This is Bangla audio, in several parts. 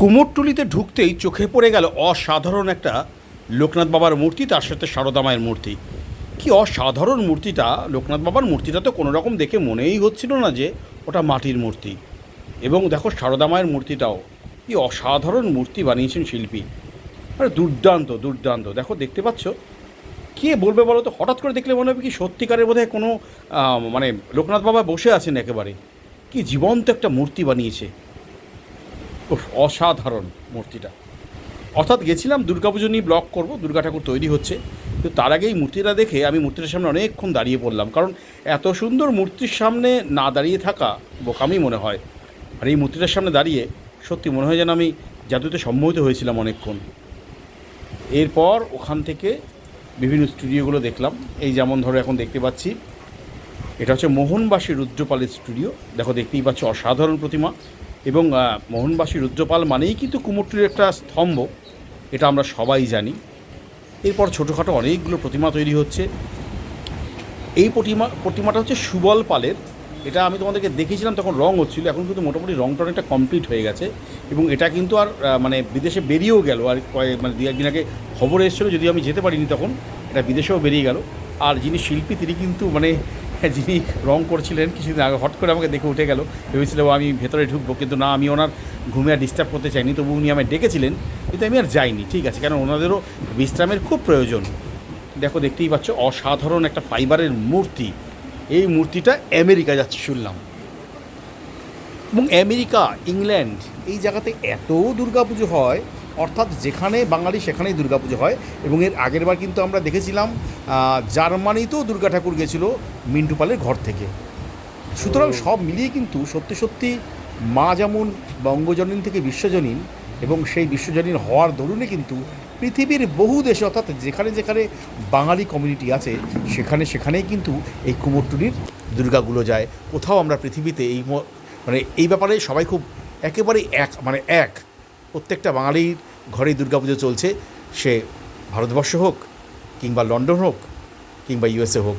কুমোরটুলিতে ঢুকতেই চোখে পড়ে গেল অসাধারণ একটা লোকনাথ বাবার মূর্তি, তার সাথে সারদা মায়ের মূর্তি। কি অসাধারণ মূর্তিটা! লোকনাথ বাবার মূর্তিটা তো কোনো রকম দেখে মনেই হচ্ছিল না যে ওটা মাটির মূর্তি। এবং দেখো সারদা মায়ের মূর্তিটাও, কি অসাধারণ মূর্তি বানিয়েছেন শিল্পী। আরে দুর্দান্ত দুর্দান্ত। দেখো, দেখতে পাচ্ছ? কে বলবে বলো তো? হঠাৎ করে দেখলে মনে হবে কি সত্যিকারের বোধহয় কোনো মানে লোকনাথ বাবা বসে আছেন একেবারে। কি জীবন্ত একটা মূর্তি বানিয়েছে। অসাধারণ মূর্তিটা। অর্থাৎ গেছিলাম দুর্গাপুজো নিয়ে ব্লগ করব, দুর্গা ঠাকুর তৈরি হচ্ছে। কিন্তু তার আগে এই মূর্তিটা দেখে আমি মূর্তিটার সামনে অনেকক্ষণ দাঁড়িয়ে পড়লাম। কারণ এত সুন্দর মূর্তির সামনে না দাঁড়িয়ে থাকা বোকামি মনে হয়। আর এই মূর্তিটার সামনে দাঁড়িয়ে সত্যি মনে হয় যেন আমি জাদুতে সম্মোহিত হয়েছিলাম অনেকক্ষণ। এরপর ওখান থেকে বিভিন্ন স্টুডিওগুলো দেখলাম। এই যেমন ধরো এখন দেখতে পাচ্ছি, এটা হচ্ছে মোহনবাসী রুদ্রপালের স্টুডিও। দেখো, দেখতেই পাচ্ছ অসাধারণ প্রতিমা। এবং মোহনবাসী রুদ্রপাল মানেই কিন্তু কুমোরটির একটা স্তম্ভ, এটা আমরা সবাই জানি। এরপর ছোটোখাটো অনেকগুলো প্রতিমা তৈরি হচ্ছে। এই প্রতিমা, প্রতিমাটা হচ্ছে সুবল পালের। এটা আমি তোমাদেরকে দেখেছিলাম তখন রং হচ্ছিল, এখন কিন্তু মোটামুটি রংটা অনেকটা কমপ্লিট হয়ে গেছে। এবং এটা কিন্তু আর মানে বিদেশে বেরিয়েও গেল। আর কয়েক মানে দু একদিন আগে খবর এসেছিল যদি আমি যেতে পারিনি তখন, এটা বিদেশেও বেরিয়ে গেল। আর যিনি শিল্পী, তিনি কিন্তু মানে যিনি রং করছিলেন, কিছুদিন আগে হট করে আমাকে দেখে উঠে গেল। ভেবেছিল আমি ভেতরে ঢুকবো। কিন্তু না, আমি ওনার ঘুমে আর ডিস্টার্ব করতে চাইনি। তবু উনি আমায় ডেকেছিলেন, কিন্তু আমি আর যাইনি। ঠিক আছে, কেন ওনাদেরও বিশ্রামের খুব প্রয়োজন। দেখো, দেখতেই পাচ্ছ, অসাধারণ একটা ফাইবারের মূর্তি। এই মূর্তিটা আমেরিকা যাচ্ছে, শুনলাম। এবং আমেরিকা, ইংল্যান্ড, এই জায়গাতে এত দুর্গাপুজো হয় অর্থাৎ যেখানে বাঙালি সেখানেই দুর্গাপুজো হয় এবং এর আগের বার কিন্তু আমরা দেখেছিলাম জার্মানিতেও দুর্গা ঠাকুর গেছিল মিন্টুপালের ঘর থেকে। সুতরাং সব মিলিয়ে কিন্তু সত্যি সত্যি মা যেমন বঙ্গজনীন থেকে বিশ্বজনীন এবং সেই বিশ্বজনীন হওয়ার দরুনে কিন্তু পৃথিবীর বহু দেশে অর্থাৎ যেখানে যেখানে বাঙালি কমিউনিটি আছে সেখানে সেখানেই কিন্তু এই কুমোরটুলির দুর্গাগুলো যায়। কোথাও আমরা পৃথিবীতে এই মানে এই ব্যাপারে সবাই খুব একেবারে এক মানে এক। প্রত্যেকটা বাঙালির ঘরেই দুর্গাপুজো চলছে, সে ভারতবর্ষ হোক কিংবা লন্ডন হোক কিংবা ইউএসএ হোক।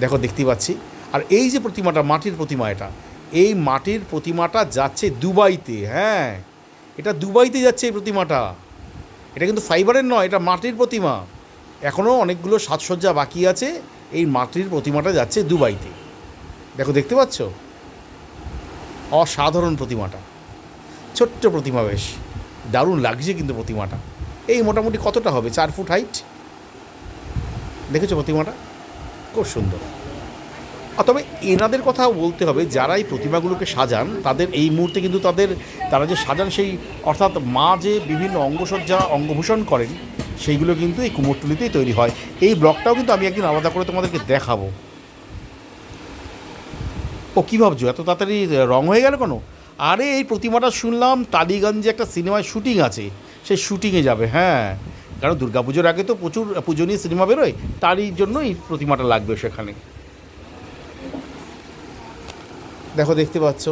দেখো, দেখতেই পাচ্ছি। আর এই যে প্রতিমাটা, মাটির প্রতিমা এটা, এই মাটির প্রতিমাটা যাচ্ছে দুবাইতে হ্যাঁ। এটা দুবাইতে যাচ্ছে এই প্রতিমাটা। এটা কিন্তু ফাইবারের নয়, এটা মাটির প্রতিমা। এখনও অনেকগুলো সাজসজ্জা বাকি আছে, এই মাটির প্রতিমাটা যাচ্ছে দুবাইতে। দেখো, দেখতে পাচ্ছ? অসাধারণ প্রতিমাটা। ছোট্ট প্রতিমা বেশ। দারুণ লাগছে কিন্তু প্রতিমাটা। এই মোটামুটি কতটা হবে? চার ফুট হাইট দেখেছ প্রতিমাটা? খুব সুন্দর। তবে এনাদের কথা বলতে হবে যারা এই প্রতিমাগুলোকে সাজান, তাদের এই মুহূর্তে কিন্তু তাদের, তারা যে সাজান সেই, অর্থাৎ মা যে বিভিন্ন অঙ্গসজ্জা, অঙ্গভূষণ করেন, সেইগুলো কিন্তু এই কুমোরটুলিতেই তৈরি হয়। এই ব্লগটাও কিন্তু আমি একদিন আলাদা করে তোমাদেরকে দেখাবো। ও কী ভাবছ? এত তাড়াতাড়ি রং হয়ে গেল কেন? আরে, এই প্রতিমাটা শুনলাম টালিগঞ্জে একটা সিনেমায় শুটিং আছে। সে শুটিংয়ে যাবে হ্যাঁ। কারণ দুর্গাপুজোর আগে তো প্রচুর পুজনীয় সিনেমা বেরোয়, তারই জন্য এই প্রতিমাটা লাগবে সেখানে। দেখো, দেখতে পাচ্ছ।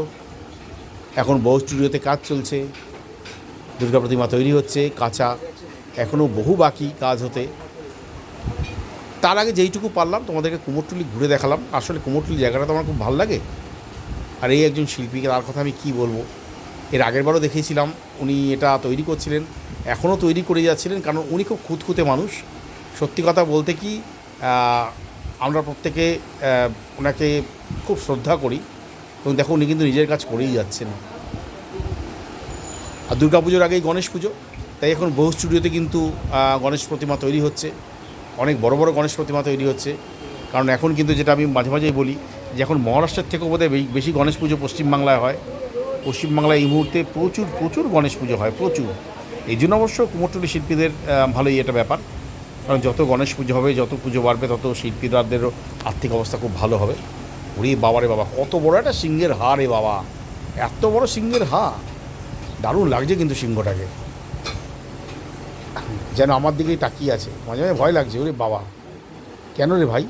এখন বহু স্টুডিওতে কাজ চলছে। দুর্গা প্রতিমা তৈরি হচ্ছে, কাঁচা। এখনও বহু বাকি কাজ হতে। তার আগে যেইটুকু পারলাম, তোমাদেরকে কুমোরটুলি ঘুরে দেখালাম। আসলে কুমোরটুলি জায়গাটা তো আমার খুব ভালো লাগে। আর এই একজন শিল্পীকে তার কথা আমি কি বলব? এর আগেরবারও দেখিয়েছিলাম উনি এটা তৈরি করছিলেন, এখনও তৈরি করে যাচ্ছিলেন, কারণ উনি খুব খুঁতখুঁতে মানুষ। সত্যি কথা বলতে কি আমরা প্রত্যেকে ওনাকে খুব শ্রদ্ধা করি। এবং দেখো, উনি কিন্তু নিজের কাজ করেই যাচ্ছেন। আর দুর্গা পুজোর আগেই গণেশ পুজো, তাই এখন বহু স্টুডিওতে কিন্তু গণেশ প্রতিমা তৈরি হচ্ছে। অনেক বড় বড় গণেশ প্রতিমা তৈরি হচ্ছে। কারণ এখন কিন্তু যেটা আমি মাঝে মাঝেই বলি যে এখন মহারাষ্ট্রের থেকেও বোধহয় বেশি গণেশ পুজো পশ্চিমবাংলায় হয়, পশ্চিমবাংলায় এই মুহূর্তে প্রচুর প্রচুর গণেশ পুজো হয়, প্রচুর। এই জন্য অবশ্য কুমোরটুলি শিল্পীদের ভালোই এটা ব্যাপার। কারণ যত গণেশ পুজো হবে, যত পুজো বাড়বে, তত শিল্পীরাদেরও আর্থিক অবস্থা খুব ভালো হবে। ওরে বাবা রে বাবা, কত বড় একটা সিংহের হা রে বাবা। এত বড় সিংহের হা দারুণ লাগছে কিন্তু সিংহটাকে। যেন আমার দিকেই তাকিয়ে আছে। মাঝে মাঝে ভয় লাগছে, ওরে বাবা। কেন রে ভাই?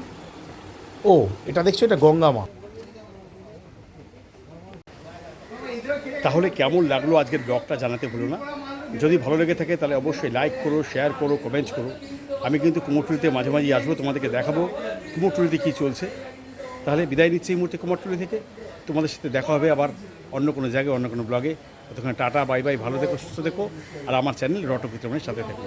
ও, এটা দেখছ, এটা গঙ্গা মা। তাহলে কেমন লাগল আজকের ব্লগটা জানাতে ভুলো না? যদি ভালো লেগে থাকে, তাহলে অবশ্যই লাইক করো শেয়ার করো কমেন্ট করো। আমি কিন্তু কুমোরটুলিতে মাঝে মাঝে আসব, তোমাদেরকে দেখাবো কুমোরটুলিতে কী চলছে। তাহলে বিদায় নিচ্ছি এই মুহূর্তে কুমোরটুলি থেকে। তোমাদের সাথে দেখা হবে আবার অন্য কোনো জায়গায়, অন্য কোনো ব্লগে। ততক্ষণ টাটা, বাই বাই, ভালো থেকো, সুস্থ থেকো। আর আমার চ্যানেল রটকিত্রমের সাথে থেকো।